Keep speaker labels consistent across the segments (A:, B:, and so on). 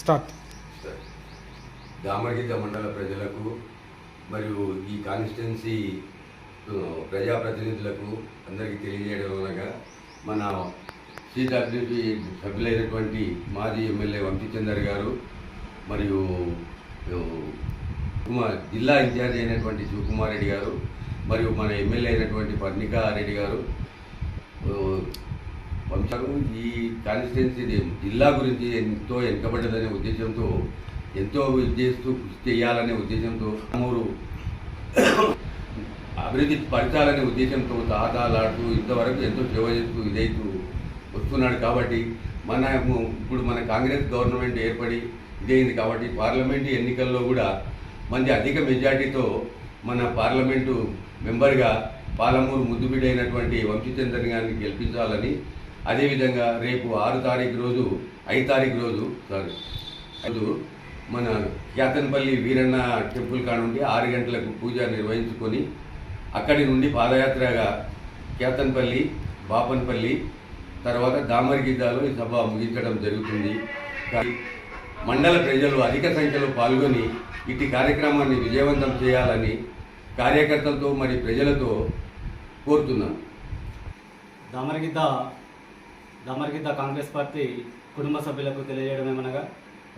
A: Start.
B: Damaragidda మండల ప్రజలకు మరియు ఈ కాన్స్టిట్యున్సీ ప్రజాప్రతినిధులకు అందరికీ తెలియజేయడం అనగా మన సిడబ్ల్యూపి సభ్యులైనటువంటి మాజీ ఎమ్మెల్యే వంశీచందర్ గారు మరియు కుమార్ జిల్లా ఇన్ఛార్జ్ అయినటువంటి శివకుమార్ రెడ్డి గారు మరియు మన ఎమ్మెల్యే అయినటువంటి పర్ణికా రెడ్డి గారు వంశాలు ఈ కాన్స్టిట్యున్సీ జిల్లా గురించి ఎంతో వెనుకబడ్డదనే ఉద్దేశంతో ఎంతో ఇది చేస్తూ కృషి చేయాలనే ఉద్దేశంతో మూరు అభివృద్ధి పరచాలనే ఉద్దేశంతో తాతాలాడుతూ ఇంతవరకు ఎంతో సేవ చేస్తూ ఇదైతూ వస్తున్నాడు కాబట్టి మన ఇప్పుడు మన కాంగ్రెస్ గవర్నమెంట్ ఏర్పడి ఇదైంది కాబట్టి పార్లమెంటు ఎన్నికల్లో కూడా మంచి అధిక మెజార్టీతో మన పార్లమెంటు మెంబర్గా పాలమూరు ముద్దుబిడ్డ అయినటువంటి వంశీచంద్రన్ గారిని గెలిపించాలని అదేవిధంగా రేపు ఆరు తారీఖు రోజు ఐదు తారీఖు రోజు సారీ రోజు మన క్యాతన్పల్లి వీరన్న టెంపుల్ కానుండి ఆరు గంటలకు పూజ నిర్వహించుకొని అక్కడి నుండి పాదయాత్రగా కేతన్పల్లి బాపన్పల్లి తర్వాత దామరిగిద్దాలో ఈ సభ ముగించడం జరుగుతుంది. మండల ప్రజలు అధిక సంఖ్యలో పాల్గొని ఇటు కార్యక్రమాన్ని విజయవంతం చేయాలని కార్యకర్తలతో మరి ప్రజలతో కోరుతున్నాను.
C: దమరగిద్ద దమర్గిద్ద కాంగ్రెస్ పార్టీ కుటుంబ సభ్యులకు తెలియజేయడమేమనగా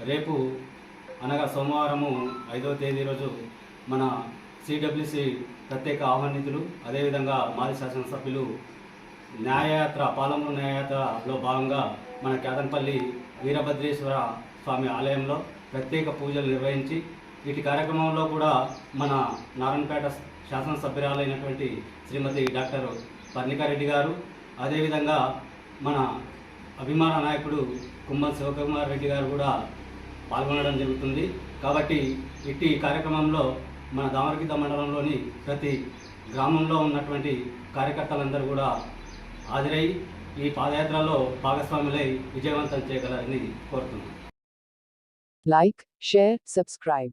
C: రేపు అనగా సోమవారము ఐదవ తేదీ రోజు మన సిడబ్ల్యూసి ప్రత్యేక ఆహ్వానితులు అదేవిధంగా మాజీ శాసనసభ్యులు న్యాయయాత్ర పాలమూరు న్యాయయాత్రలో భాగంగా మన కేదంపల్లి వీరభద్రేశ్వర స్వామి ఆలయంలో ప్రత్యేక పూజలు నిర్వహించి వీటి కార్యక్రమంలో కూడా మన నారాయణపేట శాసనసభ్యురాలైనటువంటి శ్రీమతి డాక్టర్ పర్ణికారెడ్డి గారు అదేవిధంగా మన అభిమాన నాయకుడు కుమ్మ శివకుమార్ రెడ్డి గారు కూడా పాల్గొనడం జరుగుతుంది. కాబట్టి ఇట్టి కార్యక్రమంలో మన దామరగిద్ద మండలంలోని ప్రతి గ్రామంలో ఉన్నటువంటి కార్యకర్తలందరూ కూడా హాజరై ఈ పాదయాత్రలో భాగస్వాములై విజయవంతం చేయగలరని కోరుతున్నాను
D: లైక్ షేర్ సబ్స్క్రైబ్